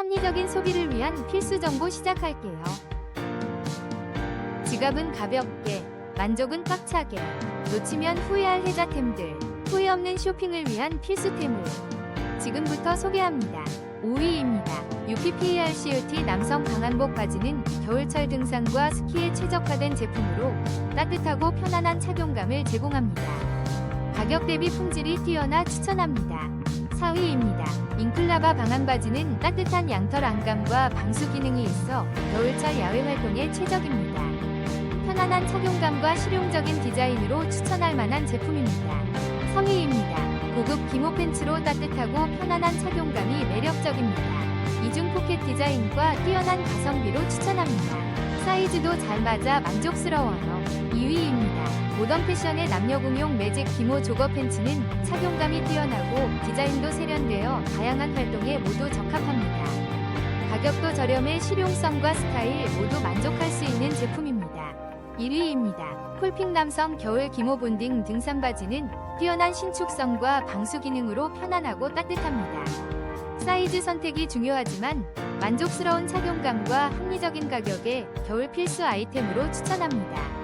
합리적인 소비를 위한 필수 정보 시작할게요. 지갑은 가볍게, 만족은 꽉차게, 놓치면 후회할 혜자템들, 후회 없는 쇼핑을 위한 필수템을 지금부터 소개합니다. 5위입니다. UPPARCUT 남성 방한복 바지는 겨울철 등산과 스키에 최적화된 제품으로 따뜻하고 편안한 착용감을 제공합니다. 가격 대비 품질이 뛰어나 추천합니다. 4위입니다. 잉클라바 방한 바지는 따뜻한 양털 안감과 방수 기능이 있어 겨울철 야외 활동에 최적입니다. 편안한 착용감과 실용적인 디자인으로 추천할 만한 제품입니다. 성의입니다. 고급 기모 팬츠로 따뜻하고 편안한 착용감이 매력적입니다. 이중 포켓 디자인과 뛰어난 가성비로 추천합니다. 사이즈도 잘 맞아 만족스러워요. 2위입니다. 모던 패션의 남녀 공용 매직 기모 조거 팬츠는 착용감이 뛰어나고 디자인도 세련되어 다양한 활동에 모두 적합합니다. 가격도 저렴해 실용성과 스타일 모두 만족할 수 있는 제품입니다. 1위입니다. 콜핑 남성 겨울 기모 본딩 등산 바지는 뛰어난 신축성과 방수 기능으로 편안하고 따뜻합니다. 사이즈 선택이 중요하지만 만족스러운 착용감과 합리적인 가격에 겨울 필수 아이템으로 추천합니다.